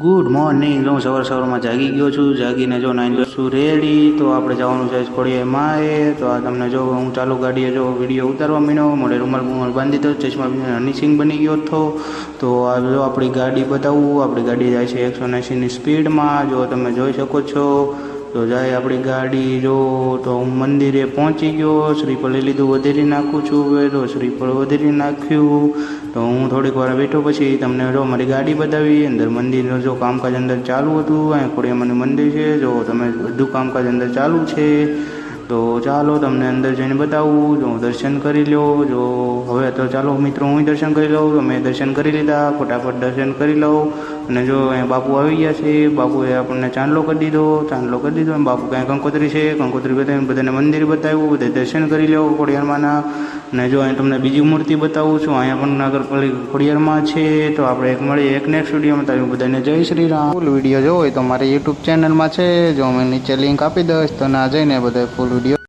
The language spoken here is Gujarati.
ગુડ મોર્નિંગ હું સવાર સવારમાં જાગી ગયો છું. જાગીને જો નાઈન છું રેડી તો આપણે જવાનું છે ખોડીએ એ તો આ તમને જો હું ચાલુ ગાડીએ જો વીડિયો ઉતારવા મીણ્યો મોડે રૂમાલ બુમાલ બાંધી દો ચશ્મા હનીસિંગ બની ગયો હતો. તો આ જો આપણી ગાડી બતાવું. આપણી ગાડી જાય છે એકસો એંશીની સ્પીડમાં જો તમે જોઈ શકો છો તો જાય આપણી ગાડી, જો તો હું મંદિરે પહોંચી ગયો, શ્રીફળ લીધું વધેરી નાખું છું તો શ્રીફળ વધેરી નાખ્યું. તો હું થોડીક વાર બેઠો પછી તમને જો મારી ગાડી બતાવી, અંદર મંદિરનું જો કામકાજ અંદર ચાલુ હતું, અહીંયા ખોડિયામાનું મંદિર છે, જો તમે બધું કામકાજ અંદર ચાલુ છે, તો ચાલો તમને અંદર જઈને બતાવું, જો દર્શન કરી લો જો હવે તો ચાલો મિત્રો હું દર્શન કરી લઉં, તો મેં દર્શન કરી લીધા, ફટાફટ દર્શન કરી લઉં અને જો અહીંયા બાપુ આવી ગયા છે, બાપુએ આપણને ચાંદલો કરી દીધો, ચાંદલો કરી દીધો અને બાપુ ક્યાં કંકોત્રી છે, કંકોત્રી બતાવીને બધાને મંદિર બતાવ્યું બધે દર્શન કરી લો ખોડિયારમાંના. અને જો અહીં તમને બીજી મૂર્તિ બતાવું છું, અહીંયા પણ નાગરપાલી ખોડિયારમાં છે, તો આપણે એક મળીએ એક નેક્સ્ટ વિડીયોમાં તમે બધાને જય શ્રી રામ. ફૂલ વીડિયો જોવો હોય તો મારી યુટ્યુબ ચેનલમાં છે, જો મેં નીચે લિંક આપી દઈશ, તો ના જઈને બધા ફૂલ વીડિયો